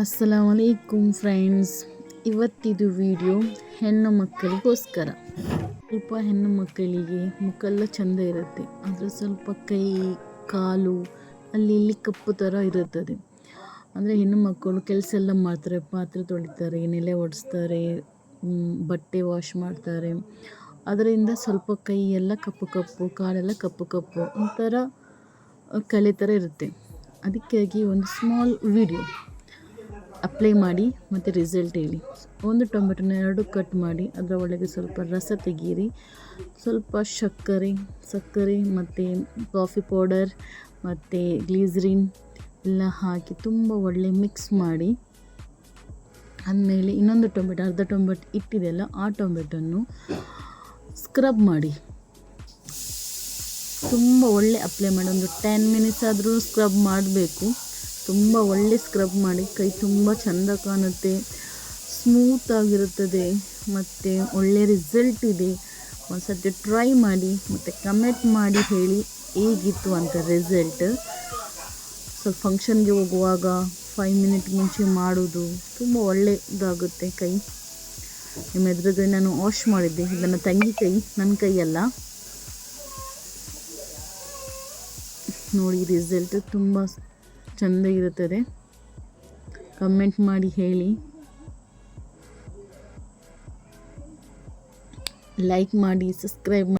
ಅಸ್ಸಲಾಮ್ ಅಲೈಕುಂ friends ಇವತ್ತಿದು video ಹೆಣ್ಣು ಮಕ್ಕಳಿಗೋಸ್ಕರ. ಸ್ವಲ್ಪ ಹೆಣ್ಣು ಮಕ್ಕಳಿಗೆ ಮುಖೆಲ್ಲ ಚೆಂದ ಇರುತ್ತೆ. ಆದರೆ ಸ್ವಲ್ಪ ಕೈ, ಕಾಲು, ಅಲ್ಲಿ ಇಲ್ಲಿ ಕಪ್ಪು ಥರ ಇರುತ್ತದೆ. ಅಂದರೆ ಹೆಣ್ಣು ಮಕ್ಕಳು ಕೆಲಸ ಎಲ್ಲ ಮಾಡ್ತಾರೆ. ಪಾತ್ರೆ ತೊಳಿತಾರೆ ನೆಲೆ ಒಡಿಸ್ತಾರೆ ಬಟ್ಟೆ ವಾಶ್ ಮಾಡ್ತಾರೆ. ಅದರಿಂದ ಸ್ವಲ್ಪ ಕೈ ಎಲ್ಲ ಕಪ್ಪು ಕಪ್ಪು, ಕಾಲೆಲ್ಲ ಕಪ್ಪು ಕಪ್ಪು ಒಂಥರ ಕಲೆ ಥರ ಇರುತ್ತೆ. ಅದಕ್ಕಾಗಿ ಒಂದು ಸ್ಮಾಲ್ ವಿಡಿಯೋ ಅಪ್ಲೈ ಮಾಡಿ ಮತ್ತು ರಿಸಲ್ಟ್ ಹೇಳಿ. ಒಂದು ಟೊಮೆಟೊನ ಎರಡು ಕಟ್ ಮಾಡಿ, ಅದರ ಒಳಗೆ ಸ್ವಲ್ಪ ರಸ ತೆಗೀರಿ. ಸ್ವಲ್ಪ ಸಕ್ಕರೆ ಸಕ್ಕರೆ ಮತ್ತು ಕಾಫಿ ಪೌಡರ್ ಮತ್ತು ಗ್ಲೀಸ್ರಿನ್ ಎಲ್ಲ ಹಾಕಿ ತುಂಬ ಒಳ್ಳೆ ಮಿಕ್ಸ್ ಮಾಡಿ, ಆದಮೇಲೆ ಇನ್ನೊಂದು ಟೊಮೆಟೊ, ಅರ್ಧ ಟೊಮೆಟೊ ಇಟ್ಟಿದೆಯಲ್ಲ ಆ ಟೊಮೆಟೊನ್ನು ಸ್ಕ್ರಬ್ ಮಾಡಿ. ತುಂಬ ಒಳ್ಳೆ ಅಪ್ಲೈ ಮಾಡಿ, ಒಂದು ಟೆನ್ ಮಿನಿಟ್ಸ್ ಆದರೂ ಸ್ಕ್ರಬ್ ಮಾಡಬೇಕು. ತುಂಬ ಒಳ್ಳೆ ಸ್ಕ್ರಬ್ ಮಾಡಿ, ಕೈ ತುಂಬ ಚೆಂದ ಕಾಣುತ್ತೆ. ಸ್ಮೂತ್ ಆಗಿರುತ್ತದೆ, ಮತ್ತು ಒಳ್ಳೆ ರಿಸಲ್ಟ್ ಇದೆ. ಒಂದು ಟ್ರೈ ಮಾಡಿ, ಮತ್ತು ಕಮೆಂಟ್ ಮಾಡಿ ಹೇಳಿ ಹೇಗಿತ್ತು ಅಂತ ರಿಸಲ್ಟ್ ಸ್ವಲ್ಪ ಫಂಕ್ಷನ್ಗೆ ಹೋಗುವಾಗ ಫೈವ್ ಮಿನಿಟ್ ಮುಂಚೆ ಮಾಡೋದು ತುಂಬ ಒಳ್ಳೆಯದಾಗುತ್ತೆ ಕೈ. ನಿಮ್ಮ ಎದುರುಗಡೆ ನಾನು ವಾಶ್ ಮಾಡಿದ್ದೆ, ಇದನ್ನು ತಂಗಿ ಕೈ ನನ್ನ ಕೈಯಲ್ಲ ನೋಡಿ ರಿಸಲ್ಟ್ ತುಂಬ ಚೆಂದ ಇರುತ್ತದೆ. ಕಮೆಂಟ್ ಮಾಡಿ ಹೇಳಿ. ಲೈಕ್ ಮಾಡಿ ಸಬ್ಸ್ಕ್ರೈಬ್